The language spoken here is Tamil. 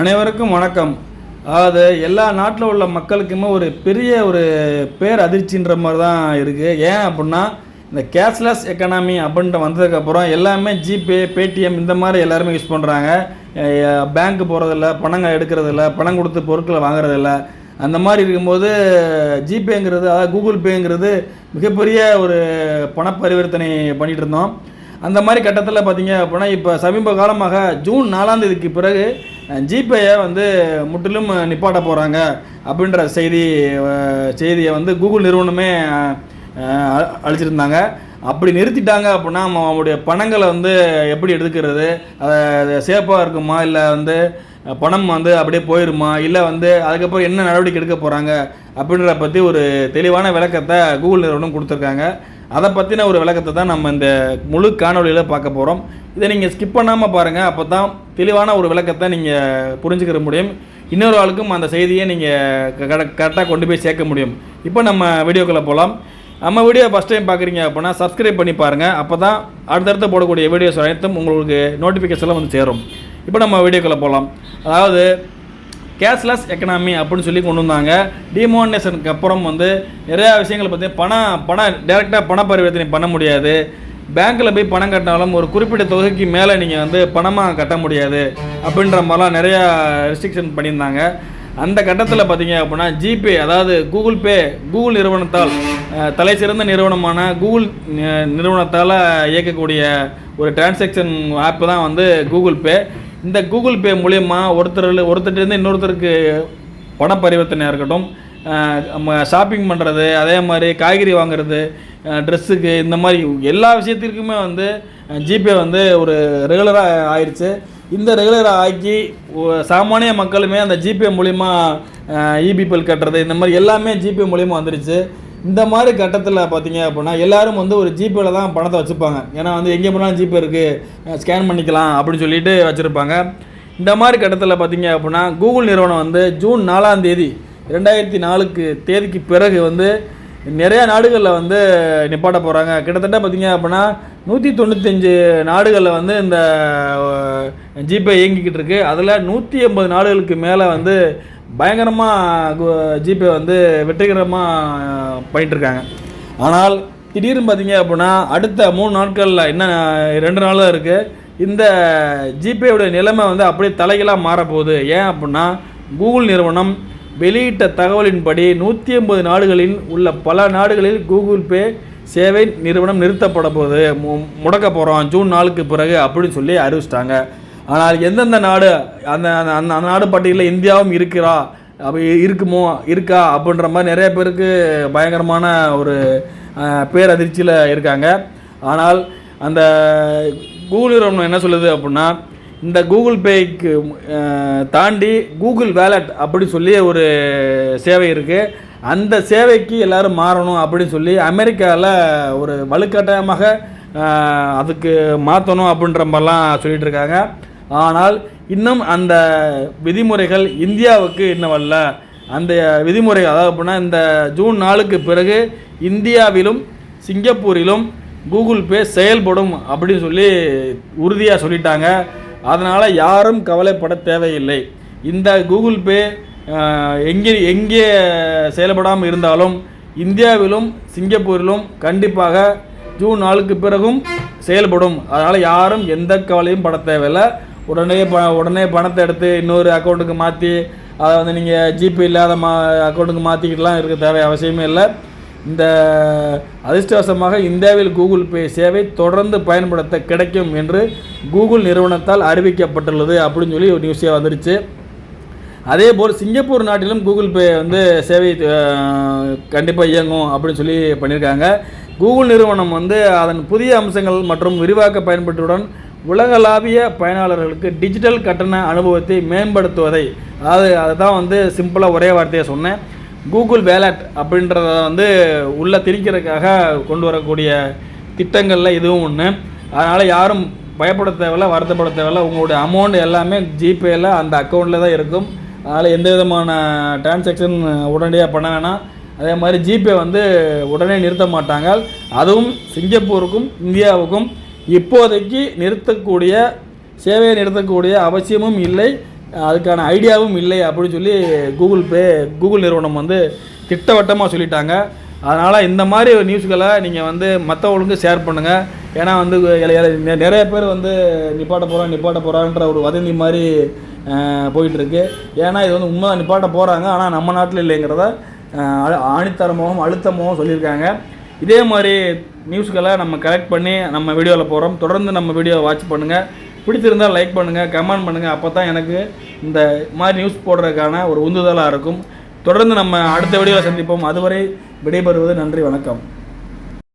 அனைவருக்கும் வணக்கம். அதாவது எல்லா நாட்டில் உள்ள மக்களுக்குமே ஒரு பெரிய ஒரு பேர் அதிர்ச்சின்ற மாதிரி தான் இருக்குது ஏன் அப்படின்னா இந்த கேஷ்லெஸ் எக்கனாமி அப்படின்ட்டு வந்ததுக்கப்புறம் எல்லாமே ஜிபே பேடிஎம் இந்த மாதிரி எல்லாருமே யூஸ் பண்ணுறாங்க பேங்க்கு போகிறதில்ல பணங்க எடுக்கிறதில்ல பணம் கொடுத்து பொருட்களை வாங்குறதில்ல. அந்த மாதிரி இருக்கும்போது ஜிபேங்கிறது அதாவது கூகுள் பேங்கிறது மிகப்பெரிய ஒரு பண பரிவர்த்தனை பண்ணிகிட்டு இருந்தோம். அந்த மாதிரி கட்டத்தில் பார்த்தீங்க அப்படின்னா இப்போ சமீப காலமாக ஜூன் நாலாம் தேதிக்கு பிறகு ஜிபேயை வந்து முற்றிலும் நிப்பாட்ட போகிறாங்க அப்படின்ற செய்தி செய்தியை வந்து கூகுள் நிறுவனமே அழிச்சிருந்தாங்க. அப்படி நிறுத்திட்டாங்க அப்படின்னா நம்ம அவங்களுடைய பணங்களை வந்து எப்படி எடுத்துக்கிறது? அதை சேஃபாக இருக்குமா? இல்லை வந்து பணம் வந்து அப்படியே போயிருமா? இல்லை வந்து அதுக்கப்புறம் என்ன நடவடிக்கை எடுக்க போகிறாங்க அப்படின்றத பற்றி ஒரு தெளிவான விளக்கத்தை கூகுள் நிறுவனம் கொடுத்துருக்காங்க. அதை பற்றின ஒரு விளக்கத்தை தான் நம்ம இந்த முழு காணொலியில் பார்க்க போகிறோம் இதை நீங்கள் ஸ்கிப் பண்ணாமல் பாருங்கள் அப்போ தான் தெளிவான ஒரு விளக்கத்தை நீங்கள் புரிஞ்சுக்கிற முடியும். இன்னொரு ஆளுக்கும் அந்த செய்தியை நீங்கள் கரெக்டாக கொண்டு போய் சேர்க்க முடியும். இப்போ நம்ம வீடியோக்குள்ளே போகலாம் நம்ம வீடியோ ஃபஸ்ட் டைம் பார்க்குறீங்க அப்படின்னா சப்ஸ்கிரைப் பண்ணி பாருங்கள் அப்போ தான் அடுத்தடுத்து போடக்கூடிய வீடியோஸ் அனைத்தும் உங்களுக்கு நோட்டிஃபிகேஷனில் வந்து சேரும். இப்போ நம்ம வீடியோக்குள்ளே போகலாம் அதாவது கேஷ்லெஸ் எக்கனாமி அப்படின்னு சொல்லி கொண்டு வந்தாங்க. டிமானிசேஷனுக்கு அப்புறம் வந்து நிறையா விஷயங்களை பற்றி பணம் பணம் டேரெக்டாக பண பரிவர்த்தனை பண்ண முடியாது. பேங்க்கில் போய் பணம் கட்டினாலும் ஒரு குறிப்பிட்ட தொகைக்கு மேலே நீங்கள் வந்து பணமாக கட்ட முடியாது அப்படின்ற மாதிரிலாம் நிறையா ரெஸ்ட்ரிக்ஷன் பண்ணியிருந்தாங்க. அந்த கட்டத்தில் பார்த்தீங்க அப்படின்னா ஜிபே அதாவது கூகுள் பே கூகுள் நிறுவனத்தால் தலை சிறந்த நிறுவனமான கூகுள் நிறுவனத்தால் இயக்கக்கூடிய ஒரு டிரான்சாக்ஷன் ஆப் தான் வந்து கூகுள் பே. இந்த கூகுள் பே மூலயமா ஒருத்தர் ஒருத்தர்லேருந்து இன்னொருத்தருக்கு பண பரிவர்த்தனையாக இருக்கட்டும் ஷாப்பிங் பண்ணுறது அதே மாதிரி காய்கறி வாங்குறது ட்ரெஸ்ஸுக்கு இந்த மாதிரி எல்லா விஷயத்திற்குமே வந்து ஜிபே வந்து ஒரு ரெகுலராக ஆயிடுச்சு இந்த ரெகுலராக ஆக்கி சாமானிய மக்களுமே அந்த ஜிபே மூலிமா இபிபிஎல் கட்டுறது இந்த மாதிரி எல்லாமே ஜிபே மூலிமா வந்துருச்சு. இந்த மாதிரி கட்டத்தில் பார்த்தீங்க அப்படின்னா எல்லாரும் வந்து ஒரு ஜிபேல தான் பணத்தை வச்சுப்பாங்க. ஏன்னா வந்து எங்கே போனாலும் ஜிபே இருக்குது ஸ்கேன் பண்ணிக்கலாம் அப்படின்னு சொல்லிட்டு வச்சுருப்பாங்க. இந்த மாதிரி கட்டத்தில் பார்த்தீங்க அப்படின்னா கூகுள் நிறுவனம் வந்து ஜூன் நாலாம் தேதி ரெண்டாயிரத்தி நாலுக்கு தேதிக்கு பிறகு வந்து நிறையா நாடுகளில் வந்து நிப்பாட்ட போகிறாங்க கிட்டத்தட்ட பார்த்தீங்க அப்படின்னா நூற்றி தொண்ணூத்தஞ்சு நாடுகளில் வந்து இந்த ஜிபே இயங்கிக்கிட்டு இருக்குது அதில் நூற்றி எண்பது நாடுகளுக்கு மேலே வந்து பயங்கரமாக ஜிபே வந்து வெற்றிகரமாக பண்ணிட்டு ஆனால் திடீர்னு பார்த்தீங்க அப்படின்னா அடுத்த மூணு நாட்களில் என்ன ரெண்டு நாள் தான் இருக்குது இந்த ஜிபேவுடைய நிலைமை வந்து அப்படியே தலைகளாக மாறப்போகுது. ஏன் அப்படின்னா கூகுள் நிறுவனம் வெளியிட்ட தகவலின்படி நூற்றி ஐம்பது நாடுகளில் உள்ள பல நாடுகளில் கூகுள் பே சேவை நிறுவனம் நிறுத்தப்பட போகுது. மு- முடக்க போகிறோம் ஜூன் நாளுக்கு பிறகு அப்படின்னு சொல்லி அறிவிச்சிட்டாங்க. ஆனால் எந்தெந்த நாடு அந்த அந்த அந்த அந்த நாடு பட்டியலில் இந்தியாவும் இருக்கிறா? அப்படி இருக்குமோ இருக்கா? அப்படின்ற மாதிரி நிறைய பேருக்கு பயங்கரமான ஒரு பேரதிர்ச்சியில் இருக்காங்க. ஆனால் அந்த கூகுள் நிறுவனம் என்ன சொல்லுது அப்படின்னா இந்த கூகுள் பேக்கு தாண்டி கூகுள் வேலட் அப்படி சொல்லி ஒரு சேவை இருக்குது அந்த சேவைக்கு எல்லோரும் மாறணும் அப்படின்னு சொல்லி அமெரிக்காவில் ஒரு வலுக்கட்டாயமாக அதுக்கு மாற்றணும் அப்படின்ற மாதிரிலாம் சொல்லிகிட்டு இருக்காங்க. ஆனால் இன்னும் அந்த விதிமுறைகள் இந்தியாவுக்கு இன்னும் வரல. அந்த விதிமுறை அதாவது அப்படின்னா இந்த ஜூன் நாளுக்கு பிறகு இந்தியாவிலும் சிங்கப்பூரிலும் கூகுள் பே செயல்படும் அப்படின்னு சொல்லி உறுதியாக சொல்லிட்டாங்க. அதனால் யாரும் கவலைப்பட தேவையில்லை. இந்த கூகுள் பே எங்கே எங்கே செயல்படாமல் இருந்தாலும் இந்தியாவிலும் சிங்கப்பூரிலும் கண்டிப்பாக ஜூன் நாளுக்கு பிறகும் செயல்படும். அதனால் யாரும் எந்த கவலையும் பட தேவையில்லை. உடனே ப உடனே பணத்தை எடுத்து இன்னொரு அக்கௌண்ட்டுக்கு மாற்றி அதை வந்து நீங்கள் ஜிபே இல்லாத மா அக்கௌண்ட்டுக்கு மாற்றிக்கிட்டுலாம் இருக்க தேவை அவசியமே இல்லை. இந்த அதிர்ஷ்டவசமாக இந்தியாவில் கூகுள் பே சேவை தொடர்ந்து பயன்படுத்த கிடைக்கும் என்று கூகுள் நிறுவனத்தால் அறிவிக்கப்பட்டுள்ளது அப்படின்னு சொல்லி ஒரு நியூஸே வந்துருச்சு. அதே போல் சிங்கப்பூர் நாட்டிலும் கூகுள் பே வந்து சேவை கண்டிப்பாக இயங்கும் அப்படின்னு சொல்லி பண்ணியிருக்காங்க. கூகுள் நிறுவனம் வந்து அதன் புதிய அம்சங்கள் மற்றும் விரிவாக்க பயன்பாட்டுடன் உலகளாவிய பயனாளர்களுக்கு டிஜிட்டல் கட்டண அனுபவத்தை மேம்படுத்துவதை அதாவது அதை தான் வந்து சிம்பிளாக ஒரே வார்த்தையை சொன்னேன். கூகுள் வேலட் அப்படின்றத வந்து உள்ளே திரிக்கிறதுக்காக கொண்டு வரக்கூடிய திட்டங்களில் இதுவும் ஒன்று அதனால் யாரும் பயப்பட தேவையில்ல வருத்தப்பட தேவையில்ல. உங்களுடைய அமௌண்ட் எல்லாமே ஜிபேயில் அந்த அக்கௌண்ட்டில் தான் இருக்கும். அதனால் எந்த விதமான டிரான்சாக்ஷன் உடனடியாக பண்ண வேணாம். அதே மாதிரி ஜிபே வந்து உடனே நிறுத்த மாட்டாங்க. அதுவும் சிங்கப்பூருக்கும் இந்தியாவுக்கும் இப்போதைக்கு நிறுத்தக்கூடிய சேவையை நிறுத்தக்கூடிய அவசியமும் இல்லை. அதுக்கான ஐடியாவும் இல்லை அப்படின்னு சொல்லி கூகுள் பே கூகுள் நிறுவனம் வந்து திட்டவட்டமாக சொல்லிட்டாங்க. அதனால் இந்த மாதிரி ஒரு நியூஸ்களை நீங்கள் வந்து மற்றவங்களுக்கு ஷேர் பண்ணுங்கள் ஏன்னா வந்து நிறைய பேர் வந்து நிப்பாட்ட போகிறான் நிப்பாட்ட போகிறான்ற ஒரு வதந்தி மாதிரி போயிட்டுருக்கு. ஏன்னா இது வந்து உண்மை நிப்பாட்ட போகிறாங்க ஆனால் நம்ம நாட்டில் இல்லைங்கிறத ஆணித்தரமாகவும் அழுத்தமாகவும் சொல்லியிருக்காங்க. இதே மாதிரி நியூஸ்களை நம்ம கலெக்ட் பண்ணி நம்ம வீடியோவில் போகிறோம் தொடர்ந்து நம்ம வீடியோவை வாட்ச் பண்ணுங்கள் பிடிச்சிருந்தால் லைக் பண்ணுங்கள் கமெண்ட் பண்ணுங்கள் அப்போ தான் எனக்கு இந்த மாதிரி நியூஸ் போடுறதுக்கான ஒரு உந்துதலாக இருக்கும். தொடர்ந்து நம்ம அடுத்த வீடியோவில் சந்திப்போம். அதுவரை விடைபெறுவது நன்றி வணக்கம்.